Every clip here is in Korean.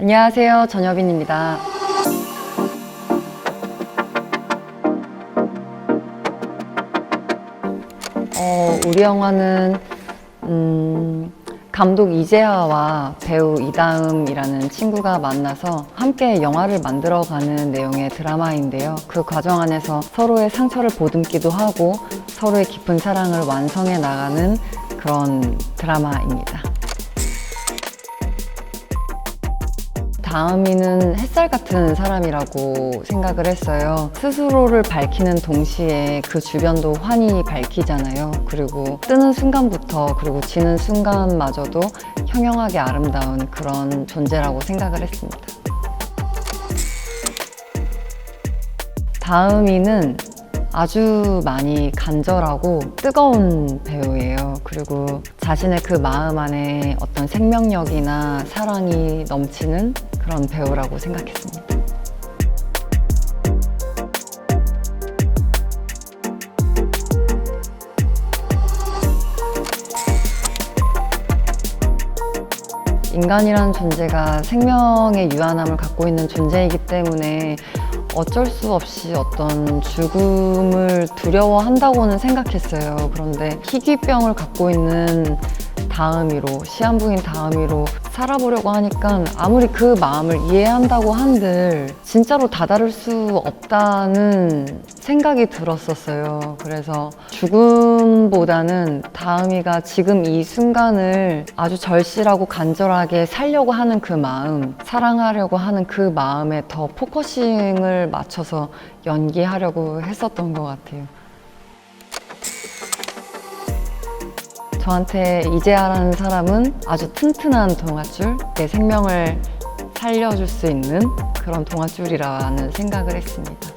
안녕하세요. 전여빈입니다. 어, 우리 영화는 음, 감독 이재하와 배우 이다음이라는 친구가 만나서 함께 영화를 만들어가는 내용의 드라마인데요. 그 과정 안에서 서로의 상처를 보듬기도 하고 서로의 깊은 사랑을 완성해 나가는 그런 드라마입니다. 다음이는 햇살 같은 사람이라고 생각을 했어요. 스스로를 밝히는 동시에 그 주변도 환히 밝히잖아요. 그리고 뜨는 순간부터 그리고 지는 순간마저도 형형하게 아름다운 그런 존재라고 생각을 했습니다. 다음이는 아주 많이 간절하고 뜨거운 배우예요. 그리고 자신의 그 마음 안에 어떤 생명력이나 사랑이 넘치는 그런 배우라고 생각했습니다. 인간이라는 존재가 생명의 유한함을 갖고 있는 존재이기 때문에 어쩔 수 없이 어떤 죽음을 두려워한다고는 생각했어요. 그런데 희귀병을 갖고 있는 다음이로, 시한부인 다음이로 살아보려고 하니까 아무리 그 마음을 이해한다고 한들 진짜로 다다를 수 없다는 생각이 들었었어요. 그래서 죽음보다는 다음이가 지금 이 순간을 아주 절실하고 간절하게 살려고 하는 그 마음, 사랑하려고 하는 그 마음에 더 포커싱을 맞춰서 연기하려고 했었던 것 같아요. 저한테 이재하라는 사람은 아주 튼튼한 동아줄, 내 생명을 살려줄 수 있는 그런 동아줄이라는 생각을 했습니다.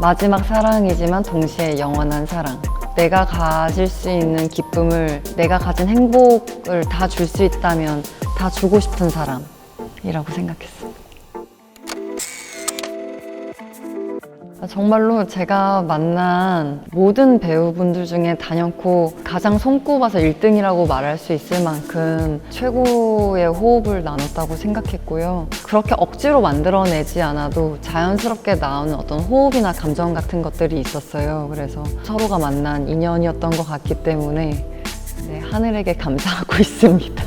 마지막 사랑이지만 동시에 영원한 사랑. 내가 가질 수 있는 기쁨을, 내가 가진 행복을 다 줄 수 있다면 다 주고 싶은 사람이라고 생각했습니 정말로 제가 만난 모든 배우분들 중에 단연코 가장 손꼽아서 1등이라고 말할 수 있을 만큼 최고의 호흡을 나눴다고 생각했고요. 그렇게 억지로 만들어내지 않아도 자연스럽게 나오는 어떤 호흡이나 감정 같은 것들이 있었어요. 그래서 서로가 만난 인연이었던 것 같기 때문에 네, 하늘에게 감사하고 있습니다.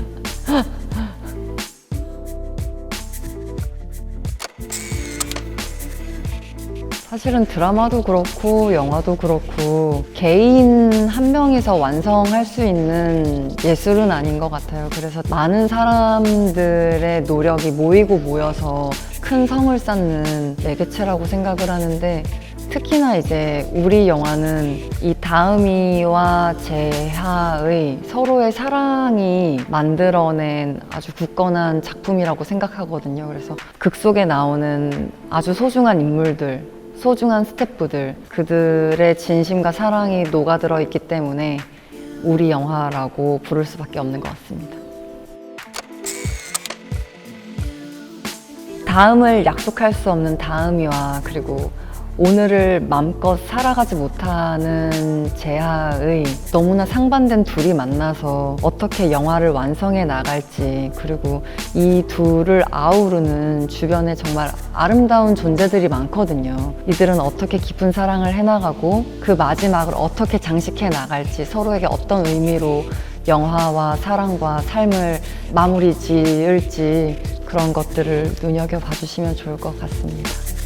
사실은 드라마도 그렇고 영화도 그렇고 개인 한 명이서 완성할 수 있는 예술은 아닌 것 같아요. 그래서 많은 사람들의 노력이 모이고 모여서 큰 성을 쌓는 매개체라고 생각을 하는데 특히나 이제 우리 영화는 이 다음이와 재하의 서로의 사랑이 만들어낸 아주 굳건한 작품이라고 생각하거든요. 그래서 극 속에 나오는 아주 소중한 인물들, 소중한 스태프들, 그들의 진심과 사랑이 녹아들어 있기 때문에 우리 영화라고 부를 수밖에 없는 것 같습니다. 다음을 약속할 수 없는 다음이와 그리고 오늘을 마음껏 살아가지 못하는 재하의 너무나 상반된 둘이 만나서 어떻게 영화를 완성해 나갈지 그리고 이 둘을 아우르는 주변에 정말 아름다운 존재들이 많거든요. 이들은 어떻게 깊은 사랑을 해나가고 그 마지막을 어떻게 장식해 나갈지 서로에게 어떤 의미로 영화와 사랑과 삶을 마무리 지을지 그런 것들을 눈여겨 봐 주시면 좋을 것 같습니다.